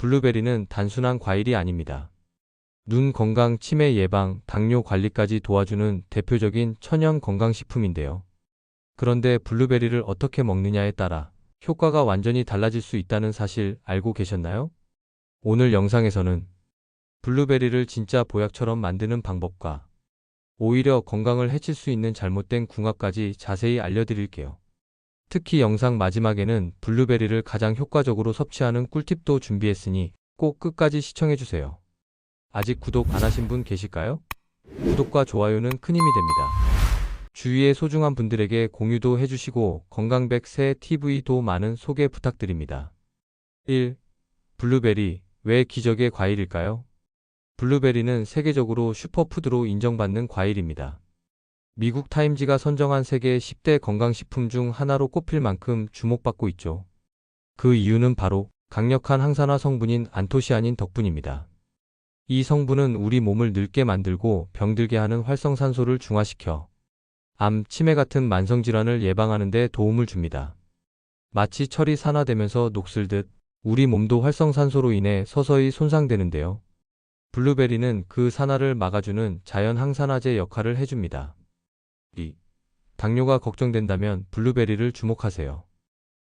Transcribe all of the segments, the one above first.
블루베리는 단순한 과일이 아닙니다. 눈 건강, 치매 예방, 당뇨 관리까지 도와주는 대표적인 천연 건강식품인데요. 그런데 블루베리를 어떻게 먹느냐에 따라 효과가 완전히 달라질 수 있다는 사실 알고 계셨나요? 오늘 영상에서는 블루베리를 진짜 보약처럼 만드는 방법과 오히려 건강을 해칠 수 있는 잘못된 궁합까지 자세히 알려드릴게요. 특히 영상 마지막에는 블루베리를 가장 효과적으로 섭취하는 꿀팁도 준비했으니 꼭 끝까지 시청해주세요. 아직 구독 안 하신 분 계실까요? 구독과 좋아요는 큰 힘이 됩니다. 주위의 소중한 분들에게 공유도 해주시고 건강백 새 TV도 많은 소개 부탁드립니다. 1. 블루베리, 왜 기적의 과일일까요? 블루베리는 세계적으로 슈퍼푸드로 인정받는 과일입니다. 미국 타임지가 선정한 세계 10대 건강식품 중 하나로 꼽힐 만큼 주목받고 있죠. 그 이유는 바로 강력한 항산화 성분인 안토시아닌 덕분입니다. 이 성분은 우리 몸을 늙게 만들고 병들게 하는 활성산소를 중화시켜 암, 치매 같은 만성질환을 예방하는 데 도움을 줍니다. 마치 철이 산화되면서 녹슬듯 우리 몸도 활성산소로 인해 서서히 손상되는데요. 블루베리는 그 산화를 막아주는 자연 항산화제 역할을 해줍니다. 2. 당뇨가 걱정된다면 블루베리를 주목하세요.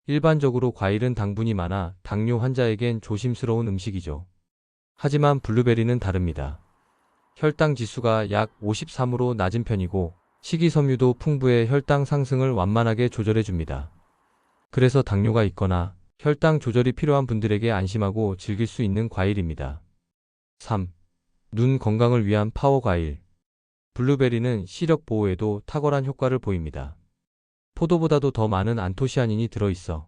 일반적으로 과일은 당분이 많아 당뇨 환자에겐 조심스러운 음식이죠. 하지만 블루베리는 다릅니다. 혈당 지수가 약 53으로 낮은 편이고 식이섬유도 풍부해 혈당 상승을 완만하게 조절해 줍니다. 그래서 당뇨가 있거나 혈당 조절이 필요한 분들에게 안심하고 즐길 수 있는 과일입니다. 3. 눈 건강을 위한 파워 과일. 블루베리는 시력 보호에도 탁월한 효과를 보입니다. 포도보다도 더 많은 안토시아닌이 들어있어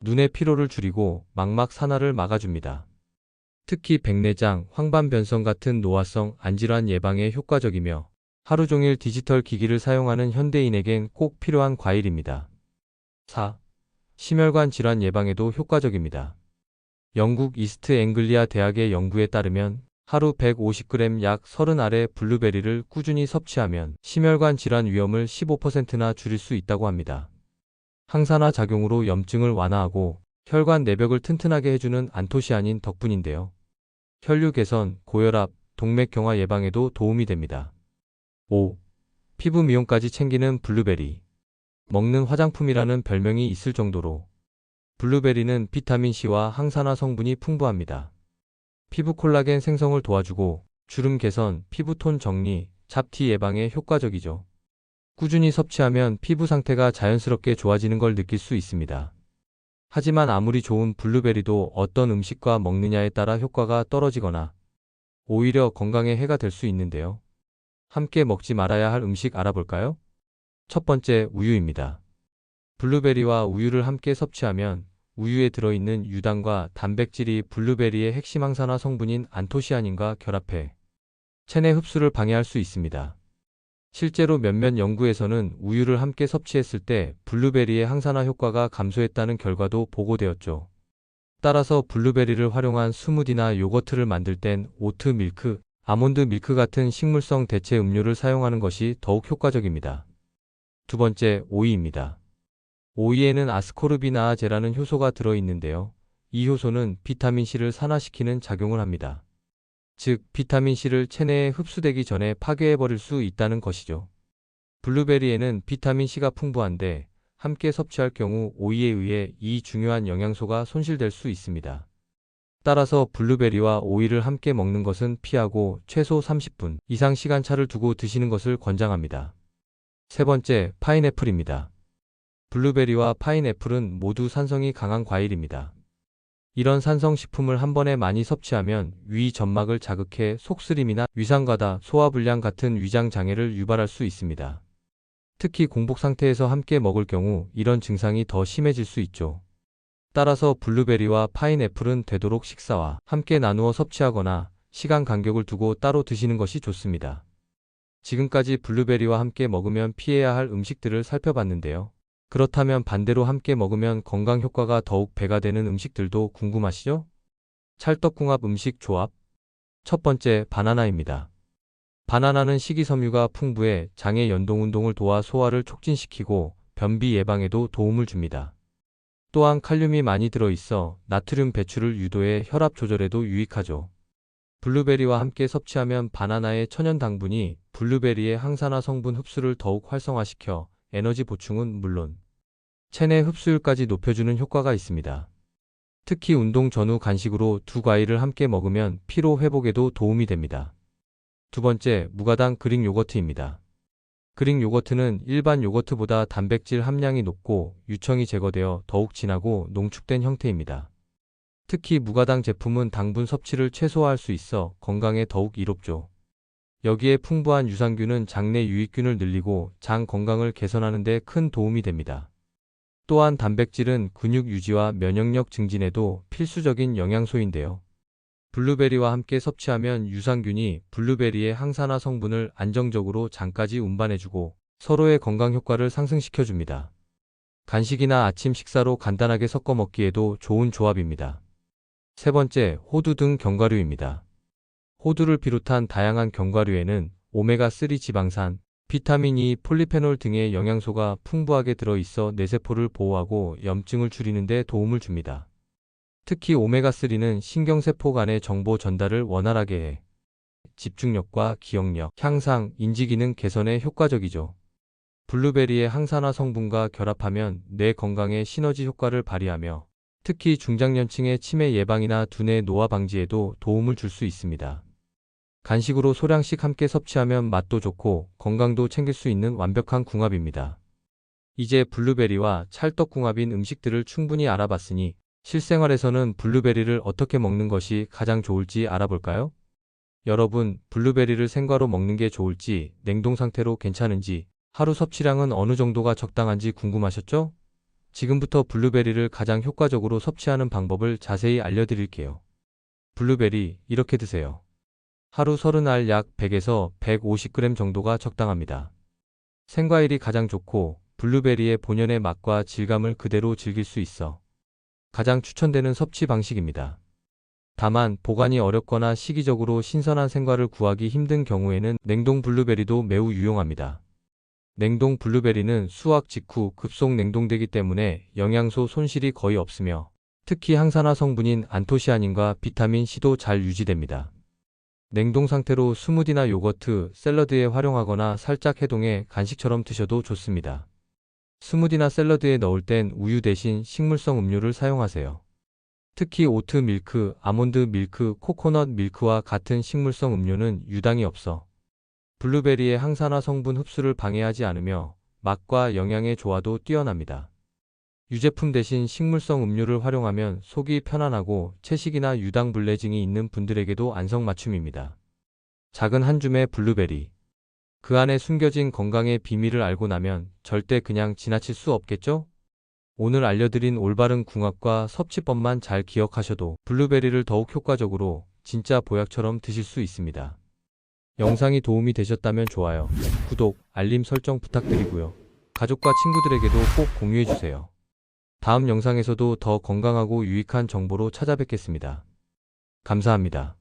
눈의 피로를 줄이고 망막 산화를 막아줍니다. 특히 백내장, 황반변성 같은 노화성 안질환 예방에 효과적이며 하루 종일 디지털 기기를 사용하는 현대인에겐 꼭 필요한 과일입니다. 4. 심혈관 질환 예방에도 효과적입니다. 영국 이스트 앵글리아 대학의 연구에 따르면 하루 150g 약 30알의 블루베리를 꾸준히 섭취하면 심혈관 질환 위험을 15%나 줄일 수 있다고 합니다. 항산화 작용으로 염증을 완화하고 혈관 내벽을 튼튼하게 해주는 안토시아닌 덕분인데요. 혈류 개선, 고혈압, 동맥 경화 예방에도 도움이 됩니다. 5. 피부 미용까지 챙기는 블루베리. 먹는 화장품이라는 별명이 있을 정도로 블루베리는 비타민C와 항산화 성분이 풍부합니다. 피부 콜라겐 생성을 도와주고 주름 개선, 피부톤 정리, 잡티 예방에 효과적이죠. 꾸준히 섭취하면 피부 상태가 자연스럽게 좋아지는 걸 느낄 수 있습니다. 하지만 아무리 좋은 블루베리도 어떤 음식과 먹느냐에 따라 효과가 떨어지거나 오히려 건강에 해가 될 수 있는데요. 함께 먹지 말아야 할 음식 알아볼까요? 첫 번째, 우유입니다. 블루베리와 우유를 함께 섭취하면 우유에 들어있는 유당과 단백질이 블루베리의 핵심 항산화 성분인 안토시아닌과 결합해 체내 흡수를 방해할 수 있습니다. 실제로 몇몇 연구에서는 우유를 함께 섭취했을 때 블루베리의 항산화 효과가 감소했다는 결과도 보고되었죠. 따라서 블루베리를 활용한 스무디나 요거트를 만들 땐 오트 밀크, 아몬드 밀크 같은 식물성 대체 음료를 사용하는 것이 더욱 효과적입니다. 두 번째, 오이입니다. 오이에는 아스코르비나아제라는 효소가 들어있는데요. 이 효소는 비타민C를 산화시키는 작용을 합니다. 즉, 비타민C를 체내에 흡수되기 전에 파괴해버릴 수 있다는 것이죠. 블루베리에는 비타민C가 풍부한데 함께 섭취할 경우 오이에 의해 이 중요한 영양소가 손실될 수 있습니다. 따라서 블루베리와 오이를 함께 먹는 것은 피하고 최소 30분 이상 시간차를 두고 드시는 것을 권장합니다. 세 번째, 파인애플입니다. 블루베리와 파인애플은 모두 산성이 강한 과일입니다. 이런 산성식품을 한 번에 많이 섭취하면 위 점막을 자극해 속쓰림이나 위상과다, 소화불량 같은 위장 장애를 유발할 수 있습니다. 특히 공복 상태에서 함께 먹을 경우 이런 증상이 더 심해질 수 있죠. 따라서 블루베리와 파인애플은 되도록 식사와 함께 나누어 섭취하거나 시간 간격을 두고 따로 드시는 것이 좋습니다. 지금까지 블루베리와 함께 먹으면 피해야 할 음식들을 살펴봤는데요. 그렇다면 반대로 함께 먹으면 건강 효과가 더욱 배가 되는 음식들도 궁금하시죠? 찰떡궁합 음식 조합. 첫 번째, 바나나입니다. 바나나는 식이섬유가 풍부해 장의 연동 운동을 도와 소화를 촉진시키고 변비 예방에도 도움을 줍니다. 또한 칼륨이 많이 들어있어 나트륨 배출을 유도해 혈압 조절에도 유익하죠. 블루베리와 함께 섭취하면 바나나의 천연 당분이 블루베리의 항산화 성분 흡수를 더욱 활성화시켜 에너지 보충은 물론 체내 흡수율까지 높여주는 효과가 있습니다. 특히 운동 전후 간식으로 두 과일을 함께 먹으면 피로 회복에도 도움이 됩니다. 두 번째, 무가당 그릭 요거트입니다. 그릭 요거트는 일반 요거트보다 단백질 함량이 높고 유청이 제거되어 더욱 진하고 농축된 형태입니다. 특히 무가당 제품은 당분 섭취를 최소화할 수 있어 건강에 더욱 이롭죠. 여기에 풍부한 유산균은 장내 유익균을 늘리고 장 건강을 개선하는 데 큰 도움이 됩니다. 또한 단백질은 근육 유지와 면역력 증진에도 필수적인 영양소인데요. 블루베리와 함께 섭취하면 유산균이 블루베리의 항산화 성분을 안정적으로 장까지 운반해주고 서로의 건강 효과를 상승시켜줍니다. 간식이나 아침 식사로 간단하게 섞어 먹기에도 좋은 조합입니다. 세 번째, 호두 등 견과류입니다. 호두를 비롯한 다양한 견과류에는 오메가3 지방산, 비타민 E, 폴리페놀 등의 영양소가 풍부하게 들어있어 뇌세포를 보호하고 염증을 줄이는 데 도움을 줍니다. 특히 오메가3는 신경세포 간의 정보 전달을 원활하게 해 집중력과 기억력, 향상, 인지기능 개선에 효과적이죠. 블루베리의 항산화 성분과 결합하면 뇌 건강에 시너지 효과를 발휘하며 특히 중장년층의 치매 예방이나 두뇌 노화 방지에도 도움을 줄 수 있습니다. 간식으로 소량씩 함께 섭취하면 맛도 좋고 건강도 챙길 수 있는 완벽한 궁합입니다. 이제 블루베리와 찰떡궁합인 음식들을 충분히 알아봤으니 실생활에서는 블루베리를 어떻게 먹는 것이 가장 좋을지 알아볼까요? 여러분, 블루베리를 생과로 먹는 게 좋을지, 냉동 상태로 괜찮은지, 하루 섭취량은 어느 정도가 적당한지 궁금하셨죠? 지금부터 블루베리를 가장 효과적으로 섭취하는 방법을 자세히 알려드릴게요. 블루베리, 이렇게 드세요. 하루 30알 약 100에서 150g 정도가 적당합니다. 생과일이 가장 좋고 블루베리의 본연의 맛과 질감을 그대로 즐길 수 있어 가장 추천되는 섭취 방식입니다. 다만 보관이 어렵거나 시기적으로 신선한 생과를 구하기 힘든 경우에는 냉동 블루베리도 매우 유용합니다. 냉동 블루베리는 수확 직후 급속 냉동되기 때문에 영양소 손실이 거의 없으며 특히 항산화 성분인 안토시아닌과 비타민 C도 잘 유지됩니다. 냉동 상태로 스무디나 요거트, 샐러드에 활용하거나 살짝 해동해 간식처럼 드셔도 좋습니다. 스무디나 샐러드에 넣을 땐 우유 대신 식물성 음료를 사용하세요. 특히 오트 밀크, 아몬드 밀크, 코코넛 밀크와 같은 식물성 음료는 유당이 없어 블루베리의 항산화 성분 흡수를 방해하지 않으며 맛과 영양의 조화도 뛰어납니다. 유제품 대신 식물성 음료를 활용하면 속이 편안하고 채식이나 유당 불내증이 있는 분들에게도 안성맞춤입니다. 작은 한 줌의 블루베리. 그 안에 숨겨진 건강의 비밀을 알고 나면 절대 그냥 지나칠 수 없겠죠? 오늘 알려드린 올바른 궁합과 섭취법만 잘 기억하셔도 블루베리를 더욱 효과적으로 진짜 보약처럼 드실 수 있습니다. 영상이 도움이 되셨다면 좋아요, 구독, 알림 설정 부탁드리고요. 가족과 친구들에게도 꼭 공유해주세요. 다음 영상에서도 더 건강하고 유익한 정보로 찾아뵙겠습니다. 감사합니다.